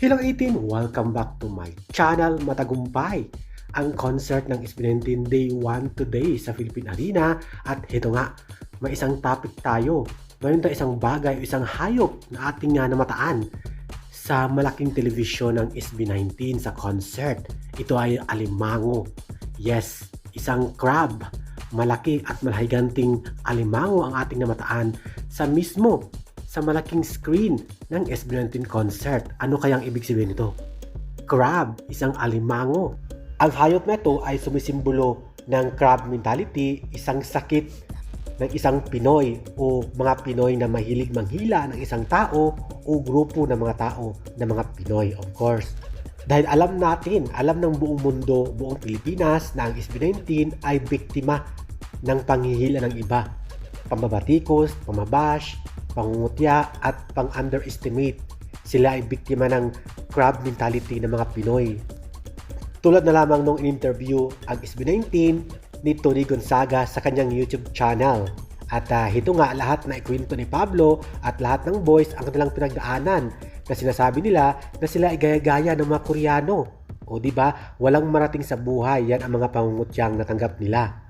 Hello 18! Welcome back to my channel Matagumpay. Ang concert ng SB19 Day 1 today sa Philippine Arena at ito nga, may isang topic tayo. Mayroon tayo isang bagay o isang hayop na ating nga namataan sa malaking telebisyon ng SB19 sa concert. Ito ay alimango. Yes, isang crab. Malaki at malahiganting alimango ang ating namataan sa mismo sa malaking screen ng SB19 concert. Ano kayang ibig sabihin nito? Crab, isang alimango. Ang hayop na ito ay sumisimbolo ng crab mentality, isang sakit ng isang Pinoy o mga Pinoy na mahilig manghila ng isang tao o grupo ng mga tao ng mga Pinoy, of course. Dahil alam natin, alam ng buong mundo, buong Pilipinas na ang SB19 ay biktima ng panghihila ng iba. Pambabatikos, pamabash, pangungutya at pang-underestimate. Sila ay biktima ng crab mentality ng mga Pinoy. Tulad na lamang nung in-interview ang SB19 ni Tony Gonzaga sa kanyang YouTube channel. At uh, ito nga lahat na ikwento ni Pablo at lahat ng boys ang kanilang pinagdaanan na sinasabi nila na sila ay gaya-gaya ng mga Koreano. O di ba, walang marating sa buhay yan ang mga pangungutyang natanggap nila.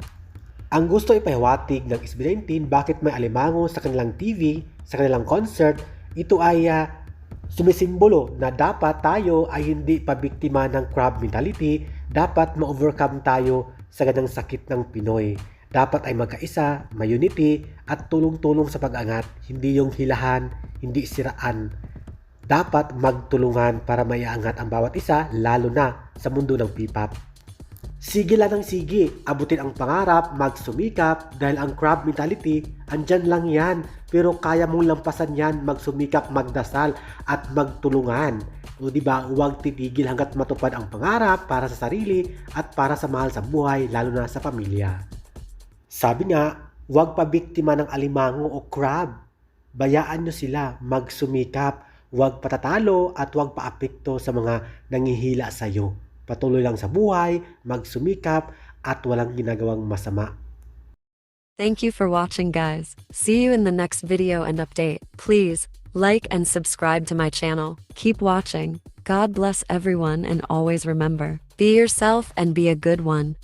Ang gusto ipahiwatig ng SB19 bakit may alimango sa kanilang TV, sa kanilang concert, ito ay uh, sumisimbolo na dapat tayo ay hindi pabiktima ng crab mentality, dapat ma-overcome tayo sa ganang sakit ng Pinoy. Dapat ay magkaisa, may unity, at tulong-tulong sa pag-angat, hindi yung hilahan, hindi siraan. Dapat magtulungan para maiangat ang bawat isa, lalo na sa mundo ng P-pop. Sige lang ng sige, abutin ang pangarap, magsumikap, dahil ang crab mentality, andyan lang yan. Pero kaya mong lampasan yan, magsumikap, magdasal, at magtulungan. O di ba, huwag titigil hanggat matupad ang pangarap para sa sarili at para sa mahal sa buhay, lalo na sa pamilya. Sabi nga, huwag pabiktima ng alimango o crab. Bayaan nyo sila magsumikap, huwag patatalo at huwag paapekto sa mga nangihila sa iyo. Patuloy lang sa buhay, magsumikap at walang ginagawang masama. Thank you for watching guys. See you in the next video and update. Please, like and subscribe to my channel. Keep watching. God bless everyone and always remember, be yourself and be a good one.